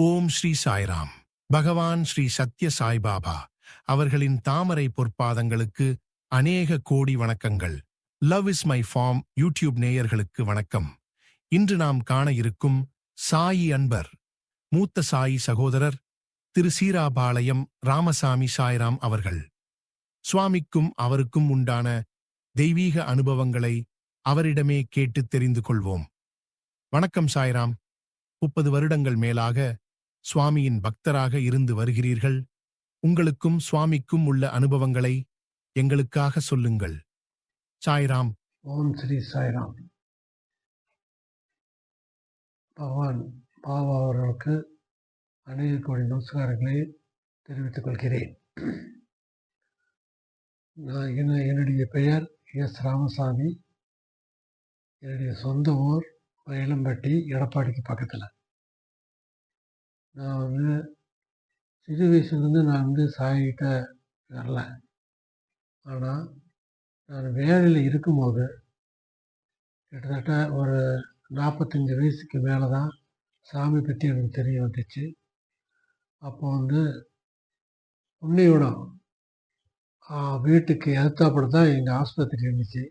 ஓம் ஸ்ரீ சாய்ராம். பகவான் ஸ்ரீ சத்ய சாய்பாபா அவர்களின் தாமரை பொற்பாதங்களுக்கு அநேக கோடி வணக்கங்கள். Love is my farm YouTube நேயர்களுக்கு வணக்கம். இன்று நாம் காண இருக்கும் சாயி அன்பர் மூத்த சாயி சகோதரர் திரு சீராபாளையம் ராமசாமி சாய்ராம் அவர்கள். சுவாமிக்கும் அவருக்கும் உண்டான தெய்வீக அனுபவங்களை அவரிடமே கேட்டுத் தெரிந்து கொள்வோம். வணக்கம் சாய்ராம். முப்பது வருடங்கள் மேலாக சுவாமியின் பக்தராக இருந்து வருகிறீர்கள். உங்களுக்கும் சுவாமிக்கும் உள்ள அனுபவங்களை எங்களுக்காக சொல்லுங்கள். சாய்ராம். ஓம் ஸ்ரீ சாய்ராம். பகவான் பாபா அவர்களுக்கு அநேக கோடி நமஸ்காரங்களை தெரிவித்துக் கொள்கிறேன். நான் என்ன என்னுடைய பெயர் எஸ் ராமசாமி. என்னுடைய சொந்த ஊர் மயிலம்பட்டி எடப்பாடிக்கு பக்கத்தில். நான் வந்து சிறு வயசுலேருந்து நான் வந்து சாய்கிட்ட வரல. ஆனால் நான் வேலையில் இருக்கும்போது கிட்டத்தட்ட ஒரு நாற்பத்தஞ்சு வயசுக்கு மேலே தான் சாமி பற்றி எனக்கு தெரிய வந்துச்சு. அப்போ வந்து புண்ணியவிடம் வீட்டுக்கு எதிர்த்தாப்பட தான் எங்கள் ஆஸ்பத்திரி இருந்துச்சு.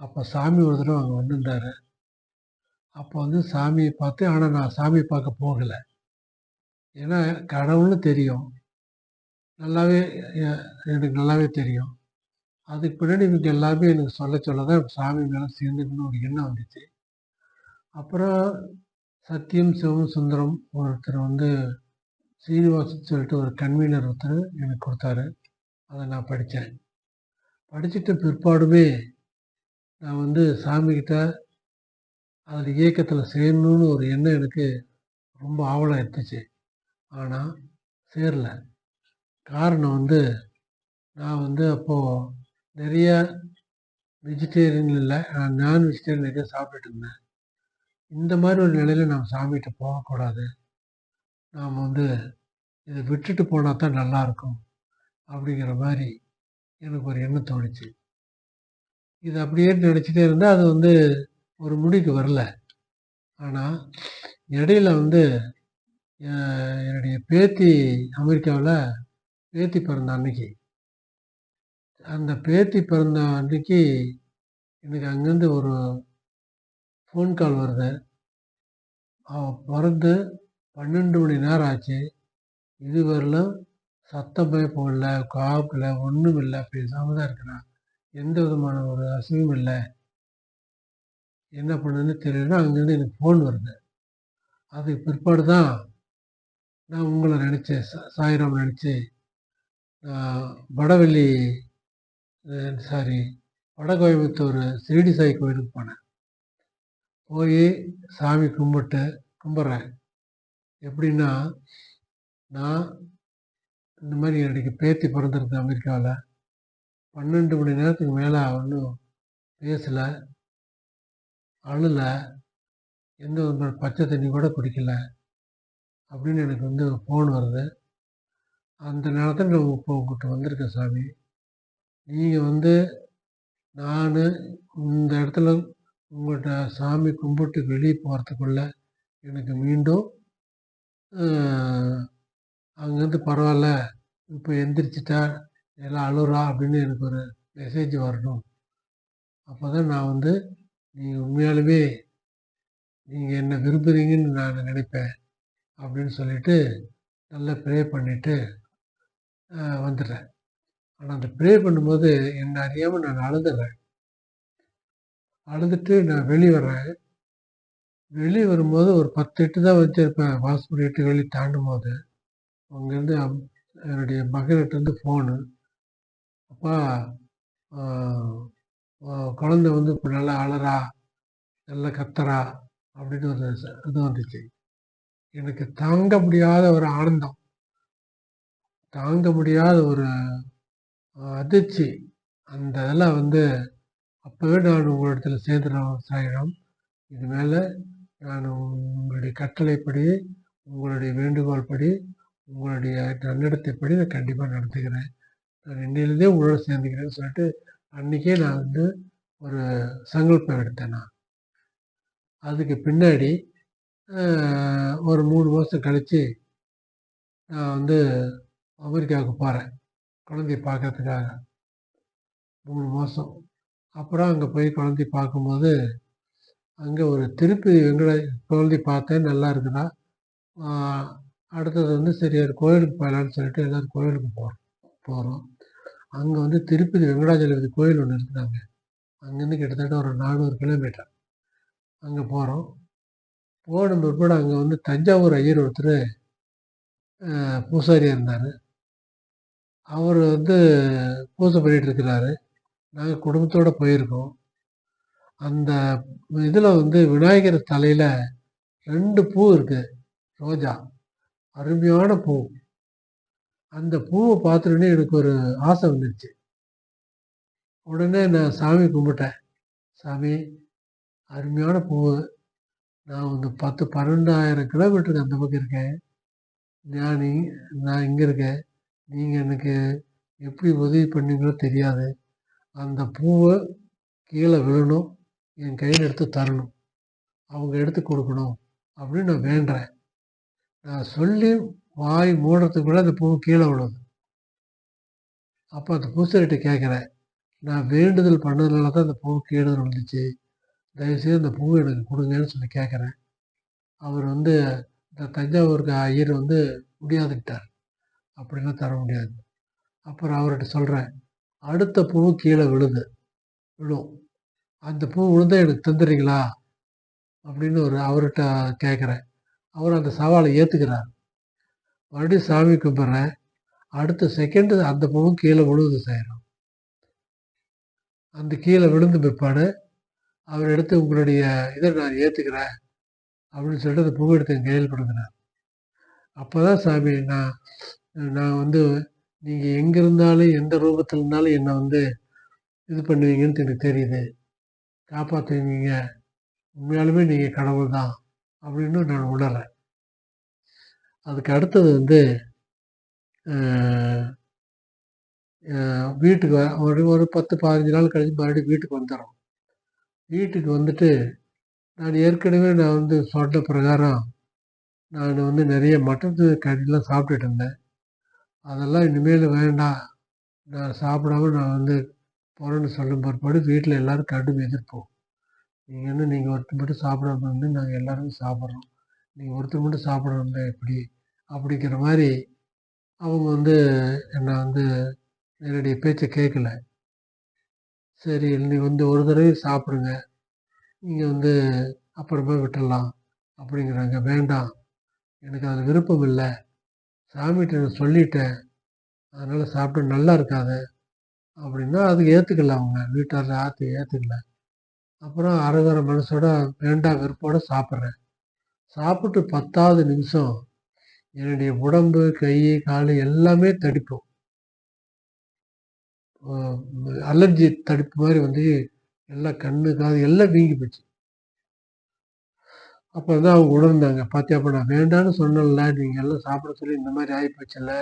அப்போ சாமி ஒரு தடவை அங்கே வந்துருந்தார். அப்போ வந்து சாமியை பார்த்து ஆனால் நான் சாமி பார்க்க போகலை. ஏன்னா கடவுள்னு தெரியும். நல்லாவே எனக்கு நல்லாவே தெரியும். அதுக்கு பின்னாடி இவங்க எல்லாமே எனக்கு சொல்ல சொல்ல தான் சாமி மேலே சேர்ந்துக்கணும் ஒரு எண்ணம் வந்துச்சு. அப்புறம் சத்தியம் சிவம் சுந்தரம் ஒருத்தர் வந்து சீனிவாசன் சொல்லிட்டு ஒரு கன்வீனர் ஒருத்தர் எனக்கு கொடுத்தாரு. அதை நான் படித்தேன் படிச்சுட்ட பிற்பாடுமே நான் வந்து சாமிக்கிட்ட அதில் இயக்கத்தில் சேரணும்னு ஒரு எண்ணம் எனக்கு ரொம்ப ஆவலம் இருந்துச்சு ஆனால் சேரல. காரணம் வந்து நான் வந்து அப்போது நிறைய வெஜிடேரியன் இல்லை நான் நான் வெஜிடேரியன் நிறைய சாப்பிட்டுட்டு இருந்தேன். இந்த மாதிரி ஒரு நிலையில் நாம் சாமிகிட்ட போகக்கூடாது. நாம் வந்து இதை விட்டுட்டு போனால் தான் நல்லாயிருக்கும் அப்படிங்கிற மாதிரி எனக்கு ஒரு எண்ணம் தோணுச்சு. இது அப்படியே நினச்சிட்டே இருந்தால் அது வந்து ஒரு முடிக்கு வரல. ஆனால் இடையில வந்து என்னுடைய பேத்தி அமெரிக்காவில் பேத்தி பிறந்த அன்னைக்கு. அந்த பேத்தி பிறந்த அன்னைக்கு எனக்கு அங்கேருந்து ஒரு ஃபோன் கால் வருது. அவள் பிறந்து பன்னெண்டு மணி நேரம் ஆச்சு. இதுவரையிலும் சத்தமே போடல காப்பில் ஒன்றும் இல்லை பேசாமல் தான் இருக்கிறான் எந்த விதமான ஒரு அசைவும் இல்லை. என்ன பண்ணுன்னு தெரியலன்னா அங்கேருந்து எனக்கு ஃபோன் வருது. அதுக்கு பிற்பாடு தான் நான் உங்களை நினச்சேன். சா- நினச்சி வடவெள்ளி சாரி வடகோயம்புத்தூர் சிறிடி சாய் கோயிலுக்கு போனேன். போய் சாமி கும்பிட்டு கும்பிட்றேன். எப்படின்னா நான் இந்த மாதிரி எனக்கு பேத்தி பிறந்திருக்கு அமெரிக்காவில் பன்னெண்டு மணி நேரத்துக்கு மேலே ஒன்றும் பேசலை அழலை எந்த ஒரு பச்சை தண்ணி கூட குடிக்கலை. அப்படின்னு எனக்கு வந்து ஃபோன் வருது. அந்த நேரத்தில் நான் இப்போ உங்கள்கிட்ட வந்திருக்கேன் சாமி. நீங்கள் வந்து நான் இந்த இடத்துல உங்கள்கிட்ட சாமி கும்பிட்டு வெளியே போகிறதுக்குள்ள எனக்கு மீண்டும் அங்கேருந்து பரவாயில்ல இப்போ எந்திரிச்சிட்டா எல்லாம் அழுறா அப்படின்னு எனக்கு ஒரு மெசேஜ் வரணும். அப்போ தான் நான் வந்து நீங்கள் உண்மையாலுமே நீங்கள் என்ன விரும்புகிறீங்கன்னு நான் நினைப்பேன். அப்படின்னு சொல்லிட்டு நல்லா ப்ரே பண்ணிவிட்டு வந்துடுறேன். ஆனால் அந்த ப்ரே பண்ணும்போது என்ன அறியாமல் நான் அழுதுறேன். அழுதுட்டு நான் வெளியே வர்றேன். வெளியே வரும்போது ஒரு பத்து எட்டு தான் வச்சுருப்பேன். பாஸ்போர்ட் எட்டு வெளியே தாண்டும் போது அங்கேருந்து என்னுடைய மகன்கிட்டருந்து ஃபோனு அப்பா குழந்தை வந்து இப்போ நல்லா அழறா நல்லா கத்துறா அப்படின்னு ஒரு இது வந்துச்சு. எனக்கு தாங்க முடியாத ஒரு ஆனந்தம். தாங்க முடியாத ஒரு அதிர்ச்சி. அந்த இதெல்லாம் வந்து அப்போவே நான் உங்களிடத்துல சேர்ந்துடும் சாயிரம். இது மேலே நான் உங்களுடைய கட்டளைப்படி உங்களுடைய வேண்டுகோள் படி உங்களுடைய நன்னடத்தைப்படி நான் கண்டிப்பாக நடத்துகிறேன். நான் இன்னிலேருந்தே உங்களோட சேர்ந்துக்கிறேன்னு சொல்லிட்டு அன்றைக்கே நான் வந்து ஒரு சங்கல்பம் எடுத்தேன் நான். அதுக்கு பின்னாடி ஒரு மூணு மாதம் கழித்து நான் வந்து அமெரிக்காவுக்கு போகிறேன் குழந்தைய பார்க்கறதுக்காக. மூணு மாதம் அப்புறம் அங்கே போய் குழந்தைய பார்க்கும்போது அங்கே ஒரு திருப்பதி வெங்கடா குழந்தை பார்த்தேன் நல்லா இருக்குதா? அடுத்தது வந்து சரி ஒரு கோயிலுக்கு போகலான்னு சொல்லிட்டு எல்லோரும் கோயிலுக்கு போகிறோம் போகிறோம் அங்கே வந்து திருப்பதி வெங்கடாஜலபதி கோயில் ஒன்று இருக்குதாங்க. அங்கேருந்து கிட்டத்தட்ட ஒரு நானூறு கிலோமீட்டர். அங்கே போகிறோம் போன பிற்பாடு அங்கே வந்து தஞ்சாவூர் ஐயர் ஒருத்தர் பூசாரியாக இருந்தார். அவர் வந்து பூஜை பண்ணிகிட்டு இருக்கிறாரு. நாங்கள் குடும்பத்தோடு போயிருக்கோம். அந்த இதில் வந்து விநாயகர் தலையில் ரெண்டு பூ இருக்குது ரோஜா. அருமையான பூ. அந்த பூவை பார்த்துட்டோன்னே எனக்கு ஒரு ஆசை வந்துடுச்சு உடனே நான் சாமி கும்பிட்டேன். சாமி அருமையான பூ நான் வந்து பத்து பன்னெண்டாயிரம் கிலோமீட்டருக்கு அந்த பக்கம் இருக்கேன். ஞானி நான் இங்கே இருக்கேன். நீங்கள் எனக்கு எப்படி உதவி பண்ணீங்களோ தெரியாது. அந்த பூவை கீழே விழணும் என் கையில் எடுத்து தரணும். அவங்க எடுத்து கொடுக்கணும் அப்படின்னு நான் வேண்டுறேன். நான் சொல்லி வாய் மூடுறதுக்குள்ள அந்த பூ கீழே விழுது. அப்போ அந்த பூசாரிட்ட கேட்குறேன் நான் வேண்டுதல் பண்ணதுனால தான் அந்த பூ கீழே விழுந்துச்சு. தயவுசெய்து அந்த பூவை எனக்கு கொடுங்கன்னு சொல்லி கேட்குறேன். அவர் வந்து இந்த தஞ்சாவூருக்கு ஐயர் வந்து முடியாதுக்கிட்டார் அப்படிலாம் தர முடியாது. அப்புறம் அவர்கிட்ட சொல்கிறேன் அடுத்த பூ கீழே விழுது. விழும். அந்த பூ விழுந்தால் எனக்கு தந்துடுறீங்களா? அப்படின்னு ஒரு அவர்கிட்ட கேட்குறேன். அவர் அந்த சவாலை ஏற்றுக்கிறார் மறுபடியும் சாமி கும்பிட்றேன். அடுத்த செகண்டு அந்த பூவும் கீழே விழுது செய்கிறோம் அந்த கீழே விழுந்த பிற்பாடு அவர் எடுத்து உங்களுடைய இதை நான் ஏற்றுக்கிறேன் அப்படின்னு சொல்லிட்டு அந்த பூவை எடுத்து கையில் கொடுக்குறார் அப்போ தான் சாமி நான் நான் வந்து நீங்கள் எங்கே இருந்தாலும் எந்த ரூபத்தில் இருந்தாலும் என்னை வந்து இது பண்ணுவீங்கன்னு எனக்கு தெரியுது. காப்பாற்றுவீங்க உண்மையாலுமே நீங்கள் கடவுள் தான் அப்படின்னு நான் உணர்றேன். அதுக்கு அடுத்தது வந்து வீட்டுக்கு ஒரு ஒரு பத்து பதினஞ்சு நாள் கழிச்சு மறுபடியும் வீட்டுக்கு வந்துடுறோம் வீட்டுக்கு வந்துட்டு நான் ஏற்கனவே நான் வந்து சொன்ன பிரகாரம் நான் வந்து நிறைய மட்டன் கறிலாம் சாப்பிட்டுட்டு இருந்தேன். அதெல்லாம் இனிமேல் வேண்டாம். நான் சாப்பிடாம நான் வந்து போகிறேன்னு சொல்லும் பிற்பாடு வீட்டில் எல்லாரும் கடும் எதிர்ப்போம். நீங்கள் என்ன நீங்கள் ஒருத்தர் மட்டும் சாப்பிடாம வந்து நாங்கள் எல்லோரும் சாப்பிட்றோம். நீங்கள் ஒருத்தர் மட்டும் சாப்பிடணும்ல எப்படி? அப்படிங்கிற மாதிரி அவங்க வந்து என்னை வந்து என்னுடைய பேச்சை கேட்கல. சரி நீ வந்து ஒரு தடவை சாப்பிடுங்க. நீங்கள் வந்து அப்புறமா விட்டுடலாம் அப்படிங்கிறாங்க. வேண்டாம். எனக்கு அதில் விருப்பம் இல்லை. சாமிகிட்ட நான் சொல்லிட்டேன். அதனால் சாப்பிட்டு நல்லா இருக்காது அப்படின்னா அதுக்கு ஏற்றுக்கல அவங்க. வீட்டாரில் ஆற்று ஏற்றுக்கல அப்புறம் அரைகுறை மனசோட வேண்டாம் வெறுப்போடு சாப்பிட்றேன். சாப்பிட்டு பத்தாவது நிமிஷம் என்னுடைய உடம்பு கை கால் எல்லாமே தடிப்போம் அலர்ஜி தடுப்பு மாதிரி வந்து எல்லாம் கண்ணு காது எல்லாம் வீங்கி போச்சு. அப்போ தான் அவங்க உணர்ந்தாங்க. பார்த்தியாப்பா நான் வேண்டான்னு சொன்னேன்ல நீங்கள் எல்லாம் சாப்பிட சொல்லி இந்த மாதிரி ஆகி போச்சுல்ல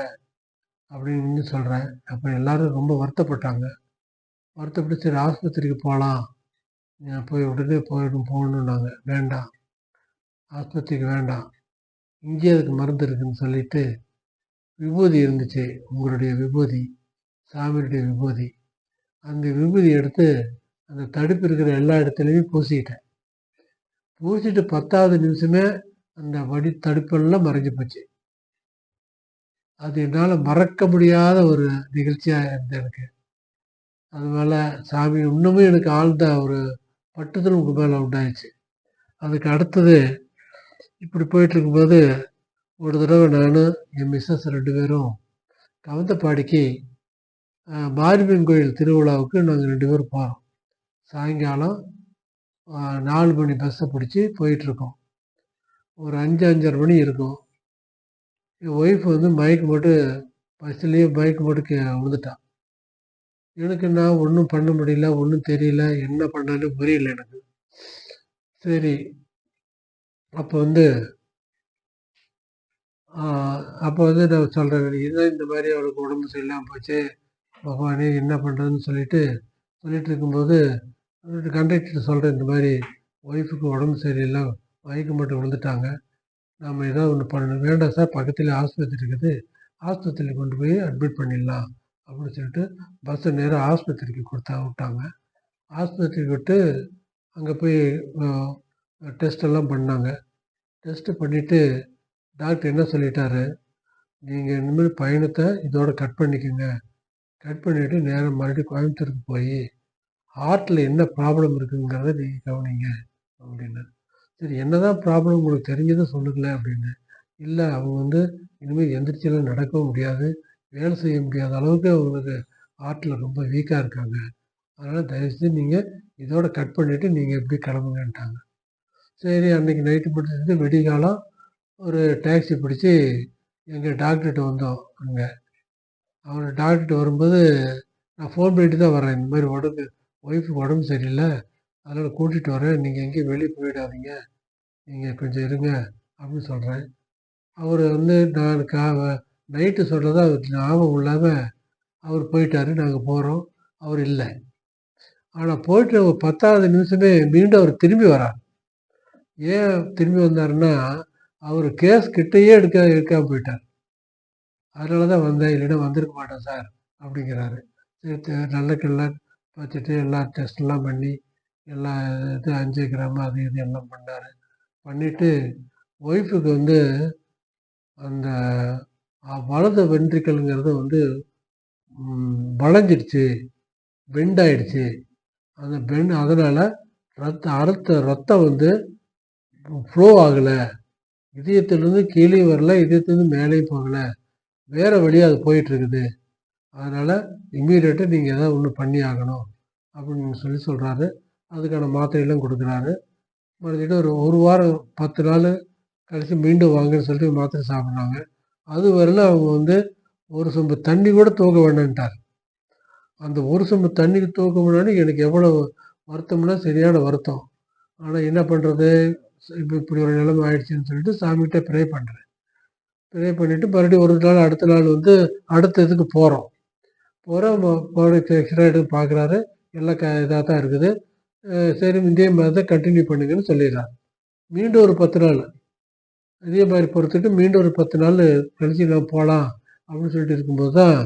அப்படின்னு சொல்கிறேன் அப்போ எல்லாரும் ரொம்ப வருத்தப்பட்டாங்க. வருத்தப்பட்டு சரி ஆஸ்பத்திரிக்கு போகலாம் போய் உடனே போயிடும் போகணுன்னாங்க வேண்டாம். ஆஸ்பத்திரிக்கு வேண்டாம். இங்கேயே அதுக்கு மருந்து இருக்குன்னு சொல்லிட்டு விபூதி இருந்துச்சு. உங்களுடைய விபூதி. சாமியினுடைய விபூதி. அந்த விபூதி எடுத்து அந்த தடுப்பு இருக்கிற எல்லா இடத்துலையுமே பூசிக்கிட்டேன் பூசிட்டு பத்தாவது நிமிஷமே அந்த வடி தடுப்பெல்லாம் மறைஞ்சு போச்சு. அது என்னால் மறக்க முடியாத ஒரு நிகழ்ச்சியாக இருந்தது எனக்கு. அதனால சாமி இன்னமும் எனக்கு ஆழ்ந்த ஒரு பட்டுதல் உங்கள் மேலே உண்டாயிடுச்சு. அதுக்கு அடுத்தது இப்படி போயிட்டு இருக்கும்போது ஒரு தடவை நான் என் மிஸ்ஸஸ் ரெண்டு பேரும் கவந்தப்பாடிக்கு மாரியம்மன் கோயில் திருவிழாவுக்கு நாங்கள் ரெண்டு பேரும் போகிறோம் சாயங்காலம் நாலு மணி பஸ்ஸை பிடிச்சி போயிட்டுருக்கோம். ஒரு அஞ்சு அஞ்சரை மணி இருக்கும். என் ஒய்ஃப் வந்து மைக் போட்டு பஸ்ஸுலேயே பைக் போட்டு கீழே விழுந்துட்டான் எனக்கு நான் ஒன்றும் பண்ண முடியல ஒன்றும் தெரியல என்ன பண்ணான்னு புரியல எனக்கு. சரி அப்போ வந்து அப்போ வந்து நான் சொல்கிறேன் இதுதான் இந்த மாதிரி அவளுக்கு உடம்பு சரியில்லாமல் போச்சு. பகவானே என்ன பண்ணுறதுன்னு சொல்லிட்டு சொல்லிட்டு இருக்கும்போது கண்டக்டர் சொல்கிறேன் இந்த மாதிரி ஒய்ஃபுக்கு உடம்பு சரியில்லை மயக்கம் மட்டும் விழுந்துட்டாங்க. நம்ம ஏதோ ஒன்று பண்ணணும். வேண்டாம் சார் பக்கத்தில் ஆஸ்பத்திரி இருக்குது. ஆஸ்பத்திரியில் கொண்டு போய் அட்மிட் பண்ணிடலாம் அப்படின்னு சொல்லிட்டு பஸ்ஸை நேராக ஆஸ்பத்திரிக்கு கொடுத்தா விட்டாங்க. ஆஸ்பத்திரிக்கு விட்டு அங்கே போய் டெஸ்டெல்லாம் பண்ணாங்க. டெஸ்ட்டு பண்ணிவிட்டு டாக்டர் என்ன சொல்லிட்டாரு? நீங்கள் இனிமேல் பயணத்தை இதோட கட் பண்ணிக்கோங்க. கட் பண்ணிவிட்டு நேராக மறுபடியும் கோயம்புத்தூருக்கு போய் ஹார்ட்டில் என்ன ப்ராப்ளம் இருக்குங்கிறத நீங்கள் கவனிங்க அப்படின்னு. சரி என்னதான் ப்ராப்ளம் உங்களுக்கு தெரிஞ்சதை சொல்லுங்களேன் அப்படின்னு. இல்லை அவங்க வந்து இனிமேல் எந்திரிச்செல்லாம் நடக்கவும் முடியாது வேலை செய்ய முடியாத அளவுக்கு அவங்களுக்கு ஹார்ட்டில் ரொம்ப வீக்காக இருக்காங்க. அதனால் தயவுசெய்து நீங்கள் இதோட கட் பண்ணிவிட்டு நீங்கள் எப்படி கிளம்புங்கன்ட்டாங்க. சரி அன்றைக்கி நைட்டு முடிச்சுட்டு விடிகாலம் ஒரு டாக்ஸி பிடிச்சி எங்கள் டாக்டர்கிட்ட வந்தோம் அங்கே. அவர் டாக்டர்கிட்ட வரும்போது நான் ஃபோன் பண்ணிட்டு தான் வரேன் இந்த மாதிரி உடம்பு ஒய்ஃபுக்கு உடம்பு சரியில்லை. அதனால் கூட்டிகிட்டு வரேன். நீங்கள் எங்கேயும் வெளியே போயிடாதீங்க. நீங்கள் கொஞ்சம் இருங்க அப்படின்னு சொல்கிறேன் அவர் வந்து நான் கா நைட்டு சொல்கிறத அவருக்கு ஞாபகம் இல்லாமல் அவர் போயிட்டார். நாங்கள் போகிறோம் அவர் இல்லை. ஆனால் போயிட்டு ஒரு பத்தாவது நிமிஷமே மீண்டும் அவர் திரும்பி வரார். ஏன் திரும்பி வந்தாருன்னா அவர் கேஸ் கிட்டேயே எடுக்க எடுக்காமல் போயிட்டார். அதனால தான் வந்தேன் இல்லைன்னா வந்திருக்க மாட்டேன் சார் அப்படிங்கிறாரு. சரி நல்ல கில்லாம் பார்த்துட்டு எல்லா டெஸ்ட்லாம் பண்ணி எல்லா இது அஞ்சு கிராம் அது இது எல்லாம் பண்ணார். பண்ணிவிட்டு ஒய்ஃபுக்கு வந்து அந்த வலது வென்ட்ரிக்கலுங்கிறது வந்து வளைஞ்சிடுச்சு பெண்டாயிடுச்சு அந்த பெண் அதனால் ரத்த அறுத்த ரத்தம் வந்து ஃப்ளோ ஆகலை. இதயத்திலேருந்து கீழே வரல இதயத்துலேருந்து மேலேயும் போகலை. வேறு வழியாக அது போயிட்டுருக்குது. அதனால் இம்மீடியட்டாக நீங்கள் எதாவது ஒன்று பண்ணி ஆகணும் அப்படின்னு சொல்லி சொல்கிறாரு அதுக்கான மாத்திரையெல்லாம் கொடுக்குறாரு. மறுபடியும் ஒரு ஒரு வாரம் பத்து நாள் கழித்து மீண்டும் வாங்கன்னு சொல்லிட்டு மாத்திரை சாப்பிட்றாங்க. அது வரல அவங்க வந்து ஒரு சொம்பு தண்ணி கூட தூக்க வேண்டான்ட்டார் அந்த ஒரு சொம்பு தண்ணிக்கு தூக்க முன்னாடி எனக்கு எவ்வளோ வருத்தம்னா சரியான வருத்தம். ஆனால் என்ன பண்ணுறது இப்போ இப்படி ஒரு நிலைமை ஆயிடுச்சுன்னு சொல்லிட்டு சாமிகிட்ட ப்ரே பண்ணுறேன் ப்ரே பண்ணிவிட்டு மறுபடியும் ஒரு நாள் அடுத்த நாள் வந்து அடுத்த இதுக்கு போகிறோம் போகிறோம் மறுபடியும் எக்ஸ்ரே எடுத்து பார்க்குறாரு எல்லாம் க இதாக தான் இருக்குது. சரி இதே மாதிரி தான் கண்டினியூ பண்ணுங்கன்னு சொல்லிடுறாரு. மீண்டும் ஒரு பத்து நாள். இதே மாதிரி பொறுத்துட்டு மீண்டும் ஒரு பத்து நாள் கழிச்சு நான் போகலாம் அப்படின்னு சொல்லிட்டு இருக்கும்போது தான்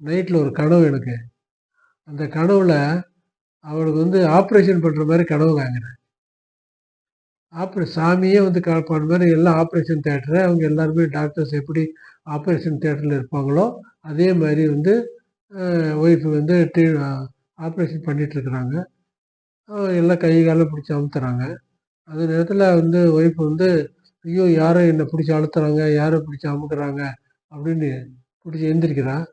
நைட்டில் ஒரு கனவு எனக்கு. அந்த கனவில் அவளுக்கு வந்து ஆப்ரேஷன் பண்ணுற மாதிரி கனவு வாங்கினேன் ஆப்ரே சாமியே வந்து காப்பாடு மாதிரி எல்லாம் ஆப்ரேஷன் தேட்டரு அவங்க எல்லாருமே டாக்டர்ஸ் எப்படி ஆப்ரேஷன் தேட்டரில் இருப்பாங்களோ அதே மாதிரி வந்து ஒய்ஃப் வந்து டி ஆப்ரேஷன் பண்ணிகிட்ருக்குறாங்க எல்லாம் கை காலம் பிடிச்சி அமுத்துறாங்க. அந்த நேரத்தில் வந்து ஒய்ஃப் வந்து ஐயோ யாரோ என்னை பிடிச்சி அழுத்துறாங்க யாரோ பிடிச்சி அமுக்குறாங்க அப்படின்னு பிடிச்சி எழுந்திரிக்கிறான்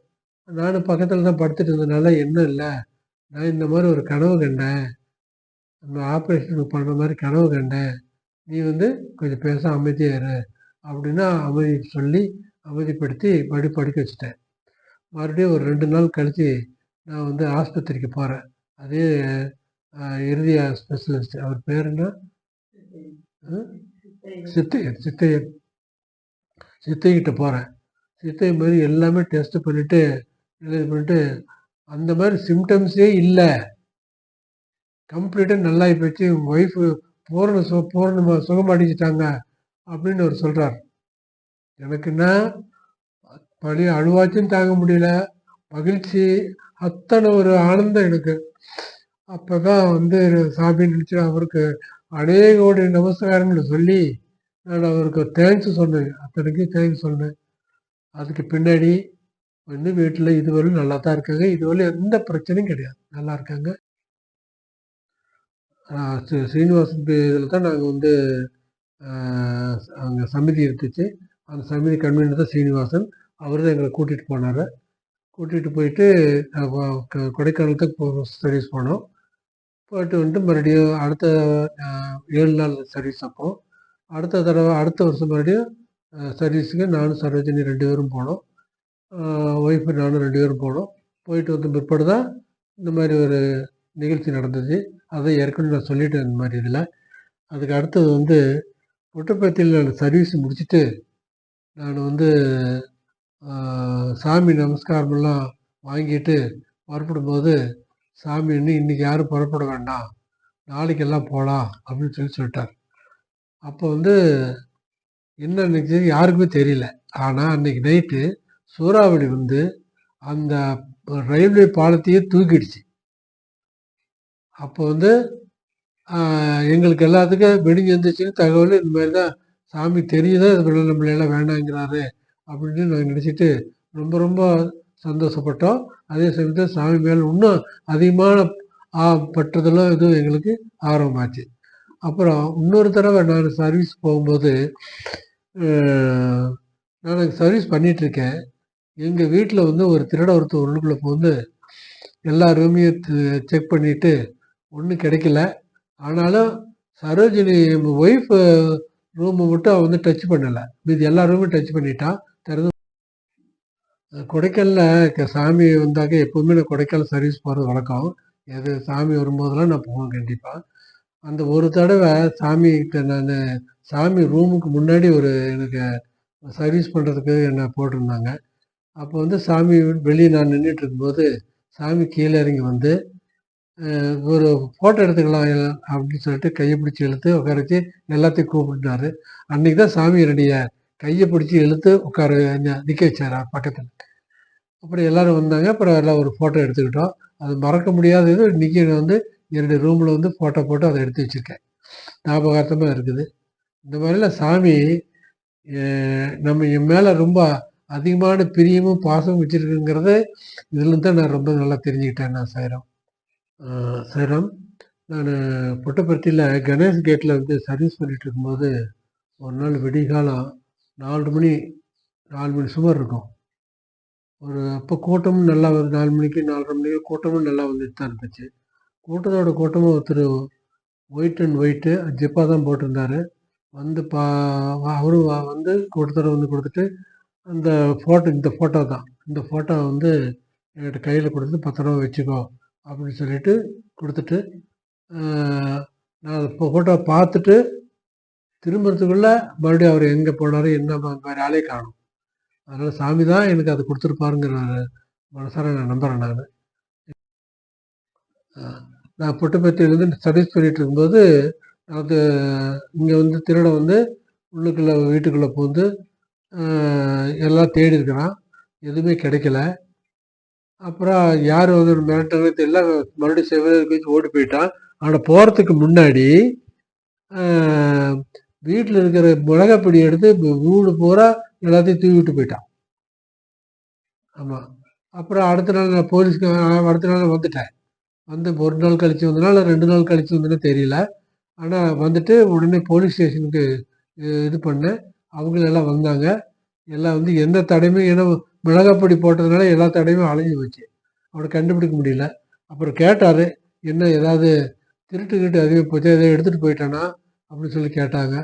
நானும் பக்கத்தில் தான் படுத்துட்டு இருந்ததுனால என்ன இல்லை நான் இந்த மாதிரி ஒரு கனவு கண்டேன். நம்ம ஆப்ரேஷன் பண்ணுற மாதிரி கனவு கண்டேன். நீ வந்து கொஞ்சம் பேச அமைதியாக இரு அப்படின்னா அமைதி சொல்லி அமைதிப்படுத்தி மறுபடியும் படிக்க வச்சுட்டேன். மறுபடியும் ஒரு ரெண்டு நாள் கழித்து நான் வந்து ஆஸ்பத்திரிக்கு போகிறேன் அதே இறுதி ஸ்பெஷலிஸ்ட் அவர் பேர் என்ன? சித்தையர் சித்தையர் சித்தைக்கிட்ட போகிறேன் சித்தை மாதிரி எல்லாமே டெஸ்ட் பண்ணிவிட்டு இது பண்ணிட்டு அந்த மாதிரி சிம்டம்ஸே இல்லை. கம்ப்ளீட்டாக நல்லா போச்சு. உங்கள் ஒய்ஃபு பூரண சு பூரணமாக சுகமடைஞ்சிட்டாங்க அப்படின்னு அவர் சொல்கிறார் எனக்குன்னா பழைய அழுவாச்சும் தாங்க முடியல. மகிழ்ச்சி. அத்தனை ஒரு ஆனந்தம் எனக்கு. அப்போ தான் வந்து சாமி நினச்சி அவருக்கு அநேக கோடி நமஸ்காரங்களை சொல்லி நான் அவருக்கு தேங்க்ஸ் சொன்னேன். அத்தனைக்கும் தேங்க்ஸ் சொன்னேன். அதுக்கு பின்னாடி வந்து வீட்டில் இதுவரையும் நல்லா தான் இருக்காங்க. இதுவரையும் எந்த பிரச்சனையும் கிடையாது. நல்லா இருக்காங்க. ஸ்ரீனிவாசன் இதில் தான் நாங்கள் வந்து அங்கே சமிதி இருந்துச்சு. அந்த சமிதி கன்வீனர் தான் ஸ்ரீனிவாசன் அவர் தான் எங்களை கூட்டிகிட்டு போனார். கூட்டிகிட்டு போயிட்டு கொடைக்கானலுக்கு ஸ்டடீஸ் போனோம். போயிட்டு வந்துட்டு மறுபடியும் அடுத்த ஏழு நாள் சர்வீஸ் அப்போ. அடுத்த தடவை அடுத்த வருஷம் மறுபடியும் சர்வீஸுக்கு நானும் சரோஜினி ரெண்டு பேரும் போனோம். ஒய்ஃபு நானும் ரெண்டு பேரும் போனோம். போயிட்டு வந்த பிற்பாடு தான் இந்த மாதிரி ஒரு நிகழ்ச்சி நடந்துச்சு அதை ஏற்கனவே நான் சொல்லிட்டேன் இந்த மாதிரி இதில் அதுக்கு அடுத்தது வந்து புட்டப்பத்தியில் நான் சர்வீஸ் முடிச்சுட்டு நான் வந்து சாமி நமஸ்காரமெல்லாம் வாங்கிட்டு புறப்படும்போது சாமி இன்னும் இன்றைக்கி யாரும் புறப்பட வேண்டாம் நாளைக்கெல்லாம் போகலாம் அப்படின்னு சொல்லி சொல்லிட்டார் அப்போ வந்து என்ன நினைச்சது யாருக்குமே தெரியல. ஆனால் அன்னைக்கு நைட்டு சூறாவளி வந்து அந்த ரயில்வே பாலத்தையே தூக்கிடுச்சு. அப்போ வந்து எங்களுக்கு எல்லாத்துக்கும் வெடிஞ்சு வந்துச்சுன்னு தகவல் இந்த மாதிரி தான் சாமி தெரியுதா அதுபோல நம்மளையெல்லாம் வேணாங்கிறாரு அப்படின்னு நாங்கள் நினச்சிட்டு ரொம்ப ரொம்ப சந்தோஷப்பட்டோம். அதே சமயத்தில் சாமி மேலே இன்னும் அதிகமான ஆ பற்றுதலும் இதுவும் எங்களுக்கு ஆர்வமாச்சு. அப்புறம் இன்னொரு தடவை நான் சர்வீஸ் போகும்போது, நான் சர்வீஸ் பண்ணிகிட்ருக்கேன் எங்கள் வீட்டில் வந்து ஒரு திருட ஒருத்தர் உள்ளுக்குள்ளே போந்து எல்லா ரூமையும் செக் பண்ணிவிட்டு ஒன்றும் கிடைக்கல. ஆனாலும் சரோஜினி ஒய்ஃப் ரூமை மட்டும் அவன் வந்து டச் பண்ணலை மீதி எல்லா ரூமும் டச் பண்ணிட்டான். திறந்து கொடைக்கானல்ல க சாமி வந்தாக்க எப்போவுமே நான் கொடைக்கால் சர்வீஸ் போகிறது வழக்கம். எது சாமி வரும்போதெல்லாம் நான் போவேன் கண்டிப்பாக அந்த ஒரு தடவை சாமிக்கு நான் சாமி ரூமுக்கு முன்னாடி ஒரு எனக்கு சர்வீஸ் பண்ணுறதுக்கு என்ன போட்டிருந்தாங்க. அப்போ வந்து சாமி வெளியே நான் நின்றுட்டு இருக்கும்போது, சாமி கீழே இறங்கி வந்து, ஒரு ஃபோட்டோ எடுத்துக்கலாம் அப்படின்னு சொல்லிட்டு கையை பிடிச்சி இழுத்து உட்கார வச்சு எல்லாத்தையும் கூப்பிட்டாரு. அன்னைக்கு தான் சாமி என்னுடைய கையை பிடிச்சி இழுத்து உட்கார நிற்க வச்சார் பக்கத்தில் அப்புறம் எல்லாரும் வந்தாங்க. அப்புறம் எல்லாம் ஒரு ஃபோட்டோ எடுத்துக்கிட்டோம். அது மறக்க முடியாதது இன்னைக்கு நான் வந்து என்னுடைய ரூமில் வந்து ஃபோட்டோ போட்டு அதை எடுத்து வச்சிருக்கேன். ஞாபகார்த்தமாக இருக்குது. இந்த மாதிரிலாம் சாமி நம்ம என் மேலே ரொம்ப அதிகமான பிரியமும், பாசமும் வச்சிருக்குங்கிறத இதுலேருந்து தான் நான் ரொம்ப நல்லா தெரிஞ்சுக்கிட்டேன் நான் சாயிரம் சைராம் நான் நானு கணேஷ் கேட்டில் வந்து சர்வீஸ் பண்ணிகிட்டு இருக்கும்போது, ஒரு நாள் விடிகாலம் நாலு மணி நாலு மணி சுமார் இருக்கும். ஒரு அப்போ கூட்டமும் நல்லா வந்து நாலு மணிக்கு 4:30 மணிக்கு கூட்டமும் நல்லா வந்துட்டு தான் இருந்துச்சு. கூட்டத்தோட கூட்டமும் ஒருத்தர் ஒயிட் அண்ட் ஒயிட்டு ஜிப்பாக தான் போட்டிருந்தாரு. வந்து பா அவரும் வந்து கூட்டத்தோட வந்து கொடுத்துட்டு அந்த ஃபோட்டோ இந்த ஃபோட்டோ தான். இந்த ஃபோட்டோ வந்து என்கிட்ட கையில் கொடுத்து பத்திரமா வச்சுக்கோ அப்படின்னு சொல்லிட்டு கொடுத்துட்டு நான் அதை ஃபோட்டோ பார்த்துட்டு திரும்புறதுக்குள்ளே மறுபடியும் அவர் எங்கே போனாரு, என்ன வேறு ஆளே காணும் அதனால் சாமி தான் எனக்கு அதை கொடுத்துருப்பாருங்கிற மனசார நான் நம்புகிறேன் நான் நான் புட்டபர்த்தியில வந்து சர்வீஸ் பண்ணிட்டு இருக்கும்போது, அது இங்கே வந்து திருடன் வந்து உள்ளுக்குள்ளே வீட்டுக்குள்ளே போந்து எல்லாம் தேடி இருக்கிறான். எதுவுமே கிடைக்கல. அப்புறம் யார் வந்து மிரட்டுறது தெரியல. மறுபடியும் செவிலியர் வச்சு ஓடி போயிட்டான். ஆனால் போகிறதுக்கு முன்னாடி, வீட்டில் இருக்கிற மிளகாப்பிடி எடுத்து வீடு பூரா எல்லாத்தையும் தூவிட்டு போயிட்டான். ஆமாம் அப்புறம் அடுத்த நாள் நான் போலீஸ்க்கு அடுத்த நாள் வந்துட்டேன். வந்து ஒரு நாள் கழித்து வந்தனால ரெண்டு நாள் கழித்து வந்தேனோ தெரியல. ஆனால் வந்துட்டு உடனே போலீஸ் ஸ்டேஷனுக்கு இது பண்ணேன். அவங்களெல்லாம் வந்தாங்க. எல்லாம் வந்து எந்த தடையுமே ஏன்னா மிளகாப்பொடி போட்டதுனால எல்லா தடையுமே அலைஞ்சு போச்சு. அவரை கண்டுபிடிக்க முடியல. அப்புறம் கேட்டார் என்ன ஏதாவது திருட்டு கிருட்டு போச்சு போச்சா? எதோ போயிட்டானா? அப்படின்னு சொல்லி கேட்டாங்க.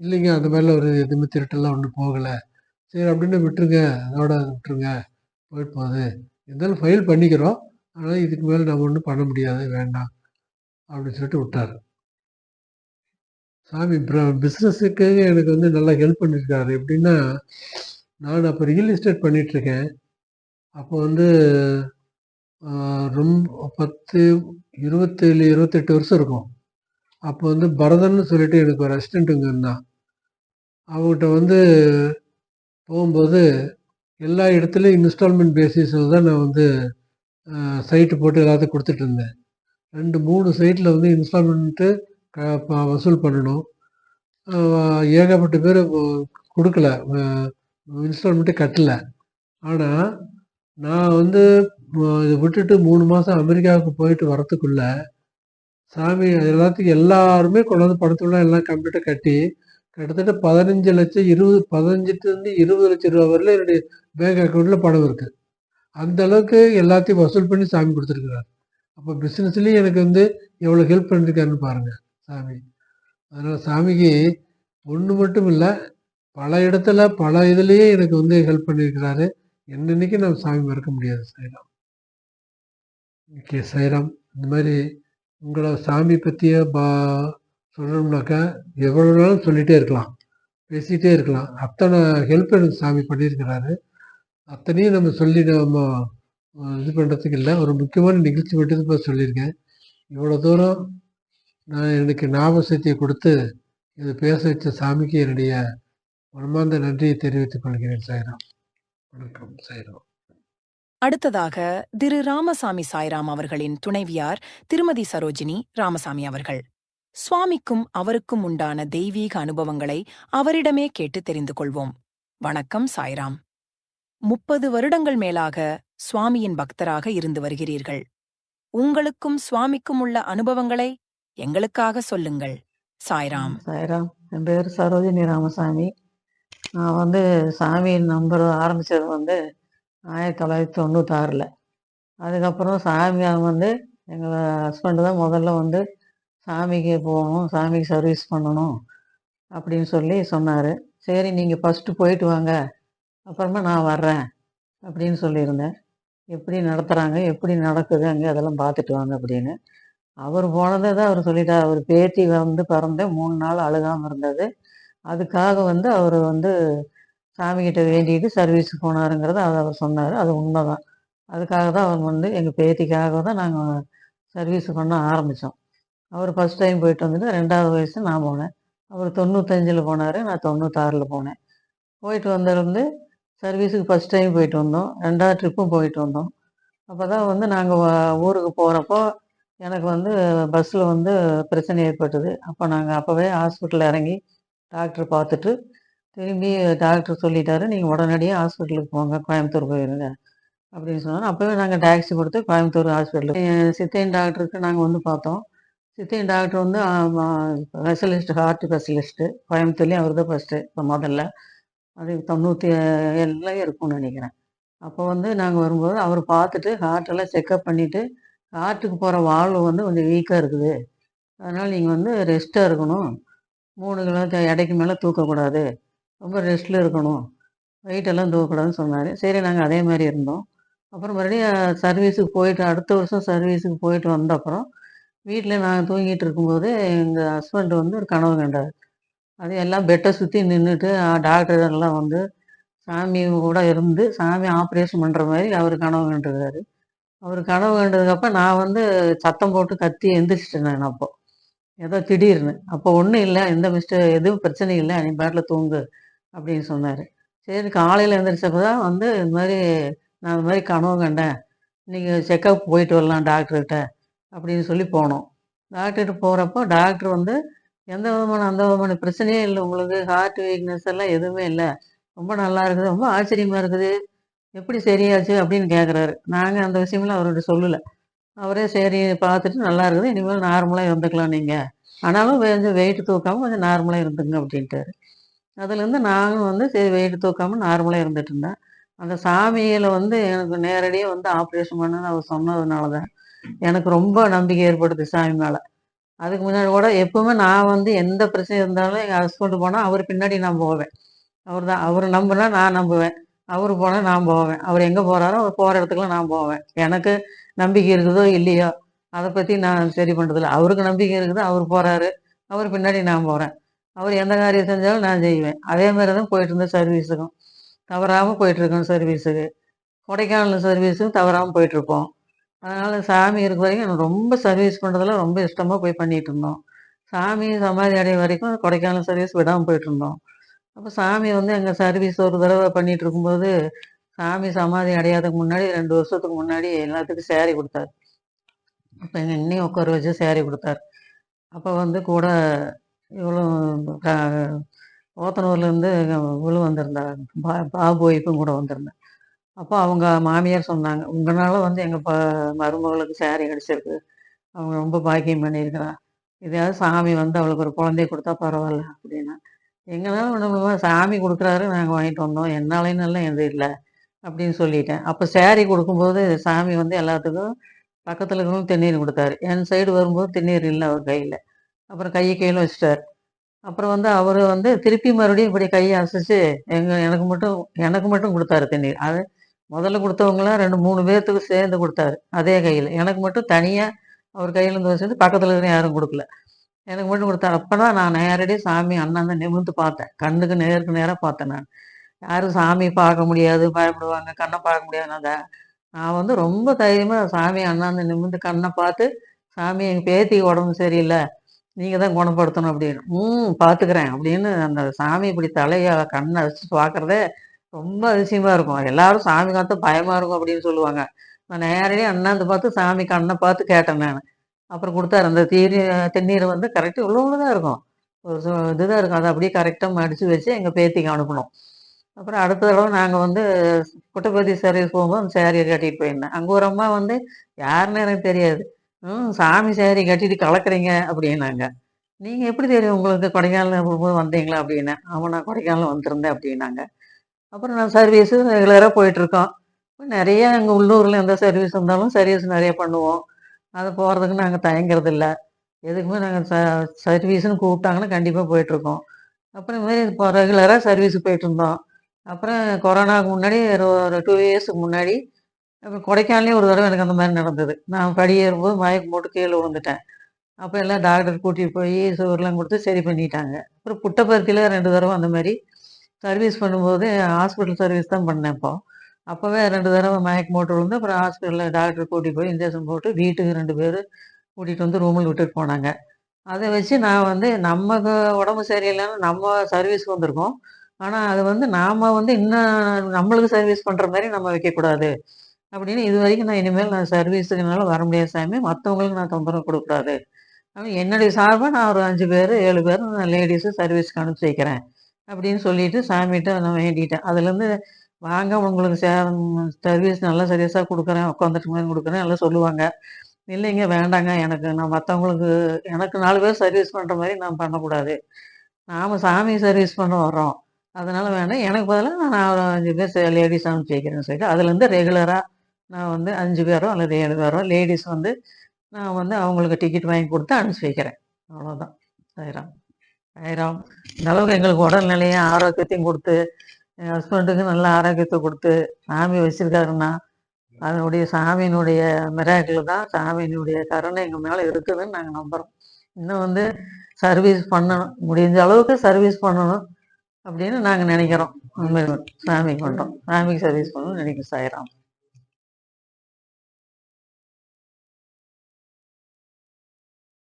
இல்லைங்க அந்த மாதிரிலாம் ஒரு எதுவுமே திருட்டெல்லாம் ஒன்றும் போகலை சரி அப்படின்னு விட்டுருங்க. அதோட விட்டுருங்க. போயிட்டு போகுது. இருந்தாலும் ஃபைல் பண்ணிக்கிறோம். ஆனால் இதுக்கு மேலே நம்ம ஒன்றும் பண்ண முடியாது. வேண்டாம். அப்படின்னு சொல்லிட்டு விட்டார் சாமி பிர எனக்கு வந்து நல்லா ஹெல்ப் பண்ணியிருக்காரு. எப்படின்னா, நான் அப்போ ரியல் எஸ்டேட் பண்ணிகிட்ருக்கேன் அப்போ வந்து ரொம்ப 10, 27, 28 வருஷம் இருக்கும். அப்போ வந்து பரதன்னு சொல்லிட்டு எனக்கு ஒரு அசிஸ்டண்ட்டுங்க இருந்தான். அவங்ககிட்ட வந்து போகும்போது, எல்லா இடத்துலையும் இன்ஸ்டால்மெண்ட் பேசிஸில் தான் நான் வந்து சைட்டு போட்டு எல்லாத்தையும் கொடுத்துட்ருந்தேன் ரெண்டு மூணு சைட்டில் வந்து இன்ஸ்டால்மெண்ட்டு வசூல் பண்ணணும். ஏகப்பட்ட பேர் கொடுக்கல குடுக்கல. கட்டலை ஆனால் நான் வந்து இதை விட்டுட்டு மூணு மாதம் அமெரிக்காவுக்கு போயிட்டு வரத்துக்குள்ள, சாமி எல்லாத்துக்கும் எல்லாருமே கொண்டாந்து பணத்தெல்லாம் எல்லாம் கம்ப்யூட்டர் கட்டி, கிட்டத்தட்ட 15,00,000 20 15லிருந்து ரூ. 20,00,000 வரல என்னுடைய பேங்க் அக்கௌண்ட்டில் பணம் இருக்குது அந்த அளவுக்கு எல்லாத்தையும் வசூல் பண்ணி சாமி கொடுத்துருக்குறாரு அப்போ பிஸ்னஸ்லேயும் எனக்கு வந்து எவ்வளோ ஹெல்ப் பண்ணியிருக்காருன்னு பாருங்கள் சாமி. அதனால் சாமிக்கு ஒன்று மட்டும் இல்லை பல இடத்துல, பல இதுலேயே எனக்கு வந்து ஹெல்ப் பண்ணியிருக்கிறாரு. என்னன்னைக்கு நம்ம சாமி மறக்க முடியாது. சைராம் ஓகே சைராம் இந்த மாதிரி உங்களை சாமி பற்றிய பா சொல்லணும்னாக்கா, எவ்வளோ நாளும் சொல்லிகிட்டே இருக்கலாம். பேசிகிட்டே இருக்கலாம். அத்தனை ஹெல்ப் எனக்கு சாமி பண்ணியிருக்கிறாரு. அத்தனையும் நம்ம சொல்லி நம்ம இது பண்ணுறதுக்கு இல்லை ஒரு முக்கியமான நிகழ்ச்சி மட்டும் இப்போ சொல்லியிருக்கேன். இவ்வளோ தூரம் நான் எனக்கு ஞாபகத்தை கொடுத்து இது பேச வச்ச சாமிக்கு என்னுடைய மனமார்ந்த நன்றியை தெரிவித்துக் கொள்கிறேன் சாய்ராம். வணக்கம் சாய்ராம். அடுத்ததாக திரு ராமசாமி சாய்ராம் அவர்களின் துணைவியார் திருமதி சரோஜினி ராமசாமி அவர்கள். சுவாமிக்கும் அவருக்கும் உண்டான தெய்வீக அனுபவங்களை அவரிடமே கேட்டு தெரிந்து கொள்வோம். வணக்கம் சாய்ராம். முப்பது வருடங்கள் மேலாக சுவாமியின் பக்தராக இருந்து வருகிறீர்கள். உங்களுக்கும் சுவாமிக்கும் உள்ள அனுபவங்களை எங்களுக்காக சொல்லுங்கள். சாய்ராம். சாய்ராம். என் பேர் சரோஜினி ராமசாமி. நான் வந்து சாமியின் நம்பர் ஆரம்பித்தது வந்து ஆயிரத்தி தொள்ளாயிரத்தி தொண்ணூத்தாறில். அதுக்கப்புறம் சாமி வந்து எங்கள் ஹஸ்பண்டு தான் முதல்ல வந்து சாமிக்கு போகணும் சாமிக்கு சர்வீஸ் பண்ணணும் அப்படின்னு சொல்லி சொன்னார். சரி நீங்கள் ஃபஸ்ட்டு போயிட்டு வாங்க. அப்புறமா நான் வர்றேன் அப்படின்னு சொல்லியிருந்தேன். எப்படி நடத்துகிறாங்க எப்படி நடக்குது அங்கே அதெல்லாம் பார்த்துட்டு வாங்க அப்படின்னு. அவர் போனதை தான் அவர் சொல்லிட்டார். அவர் பேத்தி வந்து பிறந்து மூணு நாள் அழுகாமல் இருந்தது. அதுக்காக வந்து அவர் வந்து சாமிக்கிட்ட வேண்டிட்டு சர்வீஸுக்கு போனாருங்கிறத அதை அவர் சொன்னார். அது உண்மைதான். அதுக்காக தான் அவர் வந்து எங்கள் பேத்திக்காக தான் நாங்கள் சர்வீஸ் பண்ண ஆரம்பித்தோம் அவர் ஃபஸ்ட் டைம் போயிட்டு வந்துட்டு ரெண்டாவது வயசு நான் போனேன். அவர் தொண்ணூத்தஞ்சில் போனார் நான் தொண்ணூத்தாறில் போனேன். போயிட்டு வந்திருந்து சர்வீஸுக்கு ஃபஸ்ட் டைம் போயிட்டு வந்தோம். ரெண்டாவது ட்ரிப்பும் போயிட்டு வந்தோம். அப்போ தான் வந்து நாங்கள் ஊருக்கு போகிறப்போ எனக்கு வந்து பஸ்ஸில் வந்து பிரச்சனை ஏற்பட்டது. அப்போ நாங்கள் அப்போவே ஹாஸ்பிட்டலில் இறங்கி டாக்டர் பார்த்துட்டு திரும்பி டாக்டர் சொல்லிட்டாரு நீங்கள் உடனடியாக ஹாஸ்பிட்டலுக்கு போங்க கோயம்புத்தூர் போயிருங்க. அப்படின்னு சொன்னாங்க அப்போவே நாங்கள் டாக்ஸி கொடுத்து கோயம்புத்தூர் ஹாஸ்பிட்டலுக்கு சித்தையன் டாக்டருக்கு நாங்கள் வந்து பார்த்தோம். சித்தையன் டாக்டர் வந்து ஸ்பெஷலிஸ்ட் ஹார்ட் ஸ்பெஷலிஸ்ட்டு கோயம்புத்தூர்லேயும் அவர் தான் ஃபஸ்ட்டு இப்போ முதல்ல. அது தொண்ணூற்றி எல்லாம் இருக்கும்னு நினைக்கிறேன். அப்போ வந்து நாங்கள் வரும்போது அவர் பார்த்துட்டு ஹார்ட்டெல்லாம் செக்கப் பண்ணிவிட்டு ஆற்றுக்கு போகிற வாழ்வு வந்து கொஞ்சம் வீக்காக இருக்குது. அதனால் நீங்கள் வந்து ரெஸ்ட்டாக இருக்கணும். மூணு கிலோ எடைக்கு மேலே தூக்கக்கூடாது. ரொம்ப ரெஸ்ட்டில் இருக்கணும். வெயிட்டெல்லாம் தூக்கக்கூடாதுன்னு சொன்னார். சரி நாங்கள் அதே மாதிரி இருந்தோம். அப்புறம் மறுபடியும் சர்வீஸுக்கு போயிட்டு அடுத்த வருஷம் சர்வீஸுக்கு போயிட்டு வந்த அப்புறம் வீட்டில் நாங்கள் தூங்கிட்டு இருக்கும்போது எங்கள் ஹஸ்பண்ட் வந்து ஒரு கனவு கண்டார். அது எல்லாம் பெட்டை சுற்றி நின்றுட்டு டாக்டர் எல்லாம் வந்து சாமி கூட இருந்து சாமி ஆப்ரேஷன் பண்ணுற மாதிரி அவர் கனவு கண்டுருக்காரு. அவர் கனவு கண்டதுக்கப்புற நான் வந்து சத்தம் போட்டு கத்தி எந்திரிச்சிட்டேன் நான் அப்போ. ஏதோ திடீர்னு. அப்போ ஒன்றும் இல்லை எந்த மிஸ்டேக் எதுவும் பிரச்சனை இல்லை நீ பாட்டில் தூங்கு அப்படின்னு சொன்னார். சரி காலையில் எந்திரிச்சப்போ தான் வந்து இந்த மாதிரி நான் இந்த மாதிரி கனவு கண்டேன். நீங்கள் செக்கப் போயிட்டு வரலாம் டாக்டர்கிட்ட அப்படின்னு சொல்லி போனோம். டாக்டர்கிட்ட போகிறப்போ டாக்டர் வந்து எந்த விதமான அந்த விதமான பிரச்சனையே இல்லை உங்களுக்கு ஹார்ட் வீக்னஸ் எல்லாம் எதுவுமே இல்லை. ரொம்ப நல்லா இருக்குது ரொம்ப ஆச்சரியமாக இருக்குது. எப்படி சரியாச்சு அப்படின்னு கேட்குறாரு நாங்கள் அந்த விஷயம்லாம் அவர்கிட்ட சொல்லலை. அவரே சரி பார்த்துட்டு நல்லா இருக்குது. இனிமேல் நார்மலாக இருந்துக்கலாம் நீங்கள் ஆனாலும் கொஞ்சம் வெயிட் தூக்காமல் கொஞ்சம் நார்மலாக இருந்துங்க அப்படின்ட்டாரு. அதுலேருந்து நானும் வந்து சரி வெயிட் தூக்காமல் நார்மலாக இருந்துட்டு இருந்தேன். அந்த சாமியில் வந்து எனக்கு நேரடியாக வந்து ஆப்ரேஷன் பண்ணுன்னு அவர் சொன்னதுனால தான் எனக்கு ரொம்ப நம்பிக்கை ஏற்படுது சாமி மேலே. அதுக்கு முன்னாடி கூட எப்பவுமே நான் வந்து எந்த பிரச்சனை இருந்தாலும் எங்கள் ஹஸ்பண்ட் போனால் அவர் பின்னாடி நான் போவேன். அவர் தான் அவர் நம்பினா நான் நம்புவேன். அவர் போனால் நான் போவேன். அவர் எங்கே போகிறாரோ அவர் போகிற இடத்துக்குலாம் நான் போவேன். எனக்கு நம்பிக்கை இருக்குதோ இல்லையோ அதை பற்றி நான் சரி பண்ணுறதில்ல அவருக்கு நம்பிக்கை இருக்குது அவர் போகிறாரு அவர் பின்னாடி நான் போகிறேன் அவர் எந்த காரியம் செஞ்சாலும் நான் செய்வேன். அதே மாதிரி தான் போயிட்டு இருந்தேன் சர்வீஸுக்கும். தவறாமல் போயிட்டுருக்கோம் சர்வீஸுக்கு. கொடைக்கானல் சர்வீஸுக்கும் தவறாமல் போயிட்டுருப்போம். அதனால் சாமி இருக்கிற வரைக்கும் எனக்கு ரொம்ப சர்வீஸ் பண்ணுறதுல ரொம்ப இஷ்டமாக போய் பண்ணிகிட்டு இருந்தோம். சாமி சமாதி அடைய வரைக்கும் கொடைக்கானல் சர்வீஸ் விடாமல் போயிட்டு இருந்தோம் அப்போ சாமி வந்து எங்கள் சர்வீஸ் ஒரு தடவை பண்ணிட்டு இருக்கும்போது சாமி சமாதி அடையாததுக்கு முன்னாடி ரெண்டு வருஷத்துக்கு முன்னாடி எல்லாத்துக்கும் சேரீ கொடுத்தாரு. அப்போ எங்கள் இன்னையும் உட்கார வச்சு சேரீ கொடுத்தாரு. அப்போ வந்து கூட இவ்வளோ ஓத்தனூர்லேருந்து இவ்வளோ வந்திருந்தாங்க பா பாபு ஒய்ஃபும் கூட வந்திருந்தேன். அப்போ அவங்க மாமியார் சொன்னாங்க உங்களால் வந்து எங்கள் ப மருமகளுக்கு சேரீ கிடச்சிருக்கு. அவங்க ரொம்ப பாக்கியம் பண்ணியிருக்கிறா. இதையாவது சாமி வந்து அவளுக்கு ஒரு குழந்தைய கொடுத்தா பரவாயில்ல அப்படின்னா எங்களால் ஒன்றும் சாமி கொடுக்குறாரு நாங்கள் வாங்கிட்டு வந்தோம் என்னாலேன்னு எல்லாம் எதுவும் இல்லை அப்படின்னு சொல்லிட்டேன். அப்போ சேரீ கொடுக்கும்போது சாமி வந்து எல்லாத்துக்கும் பக்கத்தில் இருக்கிறவங்க திண்ணீர் கொடுத்தாரு. என் சைடு வரும்போது திண்ணீர் இல்லை அவர் கையில். அப்புறம் கையை கையில் வச்சிட்டார். அப்புறம் வந்து அவர் வந்து திருப்பி மறுபடியும் இப்படி கையை அசைச்சு எங்கள் எனக்கு மட்டும் எனக்கு மட்டும் கொடுத்தாரு தண்ணீர். அது முதல்ல கொடுத்தவங்களாம் ரெண்டு மூணு பேர்த்துக்கு சேர்ந்து கொடுத்தாரு அதே கையில். எனக்கு மட்டும் தனியாக அவர் கையிலேருந்து வச்சுட்டு பக்கத்தில் இருக்கிற யாரும் கொடுக்கல. எனக்கு மட்டும் கொடுத்தாரு. அப்போ தான் நான் நேரடியாக சாமி அண்ணன் தான் நிமிர்ந்து பார்த்தேன். கண்ணுக்கு நேருக்கு நேராக பார்த்தேன் நான். யாரும் சாமி பார்க்க முடியாது பயப்படுவாங்க கண்ணை பார்க்க முடியாது. நான் நான் வந்து ரொம்ப தைரியமாக சாமி அண்ணாந்து நிமிர்ந்து கண்ணை பார்த்து சாமி எங்கள் பேத்திக்கு உடம்பு சரியில்லை. நீங்கள் தான் குணப்படுத்தணும் அப்படின்னு. ம் பார்த்துக்கிறேன் அப்படின்னு அந்த சாமி இப்படி தலையை கண்ணை வச்சு பார்க்குறதே ரொம்ப அதிசயமாக இருக்கும். எல்லாரும் சாமி காத்த பயமாக இருக்கும் அப்படின்னு சொல்லுவாங்க. நான் நேரடியாக அண்ணாந்து பார்த்து சாமி கண்ணை பார்த்து கேட்டேன் நான். அப்புறம் கொடுத்தாரு அந்த தீரி தென்னீரை வந்து கரெக்டாக இவ்வளோ தான் இருக்கும். ஒரு சு- இதுதான் இருக்கும். அதை அப்படியே கரெக்டாக மடித்து வச்சு எங்கள் பேத்திக்கு அனுப்பணும். அப்புறம் அடுத்த தடவை நாங்கள் வந்து குட்டப்பதி சர்வீஸ் போகும்போது அந்த சேரீயை கட்டிட்டு போயிருந்தேன். அங்கே ஒரு அம்மா வந்து யாருன்னு எனக்கு தெரியாது. ம் சாமி சேரீ கட்டிட்டு கலக்குறீங்க அப்படின்னாங்க. நீங்கள் எப்படி தெரியும் உங்களுக்கு கொடைக்கானல் போகும்போது வந்தீங்களா? அப்படின்னு ஆமாம் நான் கொடைக்கானல் வந்திருந்தேன் அப்படின்னாங்க. அப்புறம் நான் சர்வீஸு ரெகுலராக போயிட்டுருக்கோம் நிறைய எங்கள் உள்ளூரில் எந்த சர்வீஸ் இருந்தாலும் சர்வீஸ் நிறைய பண்ணுவோம். அதை போகிறதுக்கு நாங்கள் தயங்குறது இல்லை எதுக்குமே நாங்கள் ச சர்வீஸ்னு கூப்பிட்டாங்கன்னா கண்டிப்பாக போயிட்டுருக்கோம். அப்புறம் இந்த மாதிரி இப்போ ரெகுலராக சர்வீஸுக்கு போயிட்டு இருந்தோம் அப்புறம் கொரோனாவுக்கு முன்னாடி ஒரு ஒரு டூ இயர்ஸுக்கு முன்னாடி அப்புறம் கொடைக்கானலே ஒரு தடவை எனக்கு அந்த மாதிரி நடந்தது. நான் படி ஏறும்போது மயக்கம் போட்டு கீழே விழுந்துட்டேன். அப்போ எல்லாம் டாக்டர் கூட்டிகிட்டு போய் சுவர்லாம் கொடுத்து சரி பண்ணிட்டாங்க. அப்புறம் புட்டப்பருத்தியில் ரெண்டு தடவை அந்த மாதிரி சர்வீஸ் பண்ணும்போது ஹாஸ்பிட்டல் சர்வீஸ் தான் பண்ணேன் இப்போது அப்போவே ரெண்டு தடவை மயக்க மோட்டர் விழுந்து அப்புறம் ஹாஸ்பிட்டலில் டாக்டர் கூட்டிகிட்டு போய் இன்ஜெக்ஷன் போட்டு வீட்டுக்கு ரெண்டு பேர் கூட்டிகிட்டு வந்து ரூமில் விட்டுட்டு போனாங்க. அதை வச்சு நான் வந்து நம்ம உடம்பு சரியில்லைன்னு நம்ம சர்வீஸ்க்கு வந்திருக்கோம். ஆனால் அது வந்து நாம் வந்து இன்னும் நம்மளுக்கு சர்வீஸ் பண்ணுற மாதிரி நம்ம வைக்கக்கூடாது. அப்படின்னு இது வரைக்கும் நான் இனிமேல் நான் சர்வீஸுக்குனால வர முடியாது சாமி. மற்றவங்களுக்கு நான் தொந்தரவு கொடுக்கக்கூடாது. அப்படின்னு என்னுடைய சார்பாக நான் ஒரு அஞ்சு பேர் ஏழு பேர் நான் லேடிஸு சர்வீஸ்க்கு அனுப்பிச்சி வைக்கிறேன். அப்படின்னு சொல்லிட்டு சாமிகிட்ட நான் வேண்டிட்டேன். அதுலேருந்து வாங்க உங்களுக்கு சே சர்வீஸ் நல்லா சர்வீஸாக கொடுக்குறேன் உட்காந்துட்டு மாதிரி கொடுக்குறேன் எல்லாம் சொல்லுவாங்க. இல்லைங்க வேண்டாங்க எனக்கு நான் மற்றவங்களுக்கு எனக்கு நாலு பேர் சர்வீஸ் பண்ணுற மாதிரி நான் பண்ணக்கூடாது. நாம் சாமி சர்வீஸ் பண்ண வர்றோம். அதனால் வேண்டாம் எனக்கு பதிலாக நான் ஒரு அஞ்சு பேர் லேடிஸ் அனுப்பிச்சி வைக்கிறேன்னு சொல்லிட்டு அதுலேருந்து ரெகுலராக நான் வந்து அஞ்சு பேரோ அல்லது ஏழு பேரோ லேடிஸ் வந்து நான் வந்து அவங்களுக்கு டிக்கெட் வாங்கி கொடுத்து அனுப்பிச்சி வைக்கிறேன். அவ்வளோதான் சாய்ராம். சாய்ராம் இந்தளவுக்கு எங்களுக்கு உடல்நிலையும் ஆரோக்கியத்தையும் கொடுத்து என் ஹஸ்பண்டுக்கு நல்ல ஆரோக்கியத்தை கொடுத்து சாமி வச்சிருக்காருன்னா அதனுடைய சாமியினுடைய மிராக்கில் தான் சாமியினுடைய கருணை எங்கள் மேலே இருக்குதுன்னு நாங்கள் நம்புகிறோம் இன்னும் வந்து சர்வீஸ் பண்ணணும். முடிஞ்ச அளவுக்கு சர்வீஸ் பண்ணணும் அப்படின்னு நாங்கள் நினைக்கிறோம். உண்மையிலே சாமிக்கு பண்ணுறோம் சாமிக்கு சர்வீஸ் பண்ணணும்னு நினைக்கிறோம். சாய்ராம்.